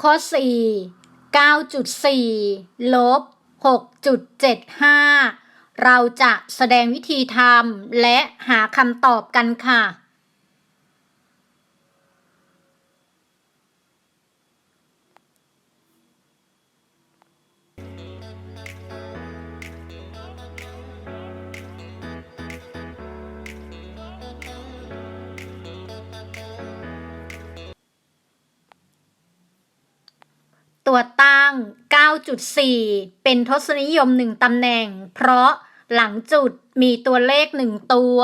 ข้อ 4 9.4 ลบ 6.75 เราจะแสดงวิธีทำและหาคำตอบกันค่ะ ตัวตั้ง 9.4 เป็นทศนิยม 1 ตำแหน่ง เพราะหลังจุดมีตัวเลข 1 ตัว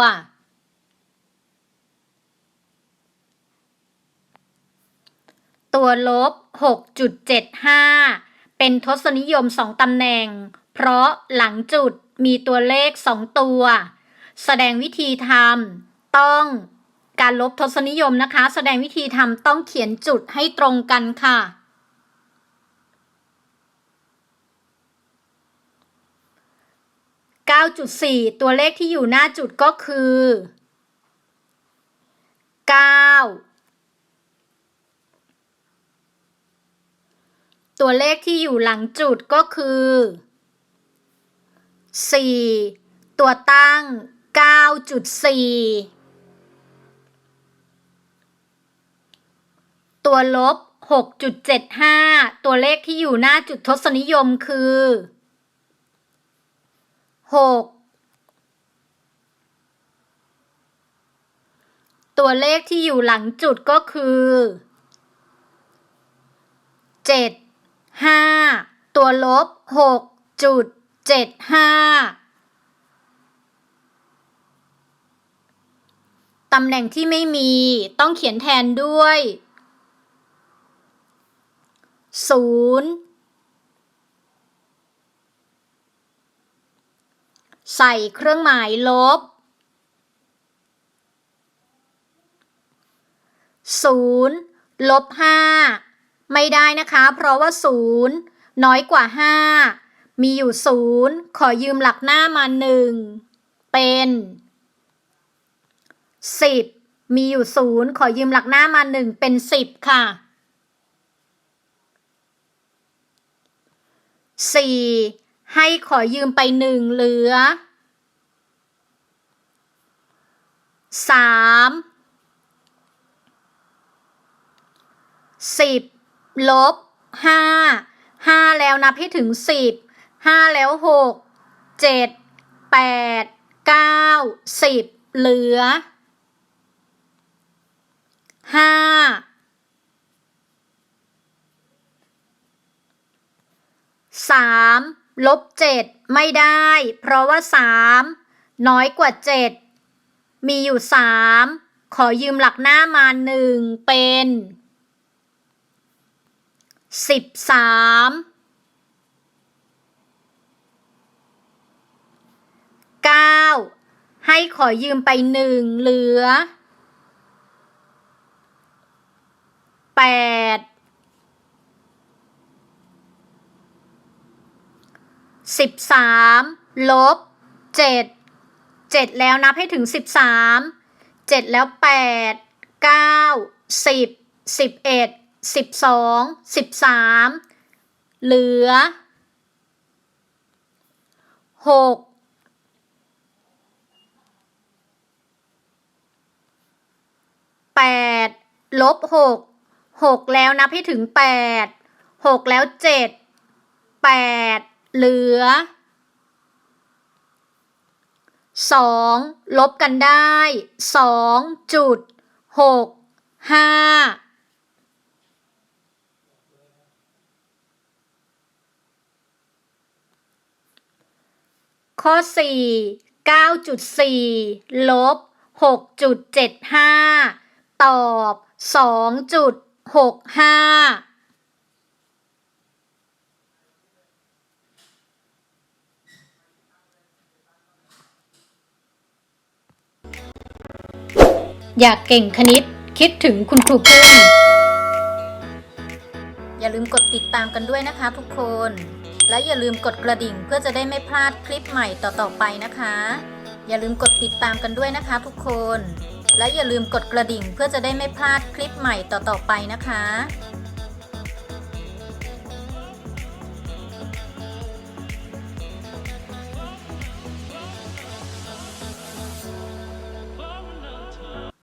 ตัวลบ 6.75 เป็นทศนิยม 2 ตำแหน่ง เพราะหลังจุดมีตัวเลข 2 ตัว แสดงวิธีทำต้องการลบทศนิยมนะคะ แสดงวิธีทำต้องเขียนจุดให้ตรงกันค่ะ 9.4 ตัวเลขที่อยู่หน้าจุดก็คือ 9 ตัวเลขที่อยู่หลังจุดก็คือ 4 ตัวตั้ง 9.4ตัวลบ 6.75 ตัวเลขที่อยู่หน้าจุดทศนิยมคือ หกตัวเลขที่อยู่หลังจุดก็คือเจ็ดห้าตัวลบหกจุดเจ็ดห้าตำแหน่งที่ไม่มีต้องเขียนแทนด้วยศูนย์ ใส่เครื่องหมายลบ0ลบ5ไม่ได้นะคะ เพราะว่า0น้อยกว่า5มีอยู่0ขอยืมหลักหน้ามา1เป็น10มีอยู่0ขอยืมหลักหน้ามา1เป็น10ค่ะ4 ให้ขอยืมไป1เหลือสามสิบลบห้าห้าแล้วนับให้ถึงสิบห้าแล้วหกเจ็ดแปดเก้าสิบเหลือห้าสาม ลบเจ็ดไม่ได้ เพราะว่าสามน้อยกว่าเจ็ดมีอยู่สามขอยืมหลักหน้ามาหนึ่งเป็นสิบสามเก้าให้ขอยืมไปหนึ่งเหลือแปด สิบสามลบเจ็ดเจ็ดแล้วนับให้ถึงสิบสามเจ็ดแล้วแปดเก้าสิบสิบเอ็ดสิบสองสิบสามเหลือหกแปดลบหกหกแล้วนับให้ถึงแปดหกแล้วเจ็ดแปด เหลือสองลบกันได้สองจุดหกห้าข้อสี่เก้าจุดสี่ลบหกจุดเจ็ดห้าตอบส อยากเก่งคณิต คิดถึงคุณครูพึ่มอย่าลืมกดติดตามกันด้วยนะคะทุกคน และอย่าลืมกดกระดิ่งเพื่อจะได้ไม่พลาดคลิปใหม่ต่อๆไปนะคะ อย่าลืมกดติดตามกันด้วยนะคะทุกคน และอย่าลืมกดกระดิ่งเพื่อจะได้ไม่พลาดคลิปใหม่ต่อๆไปนะคะ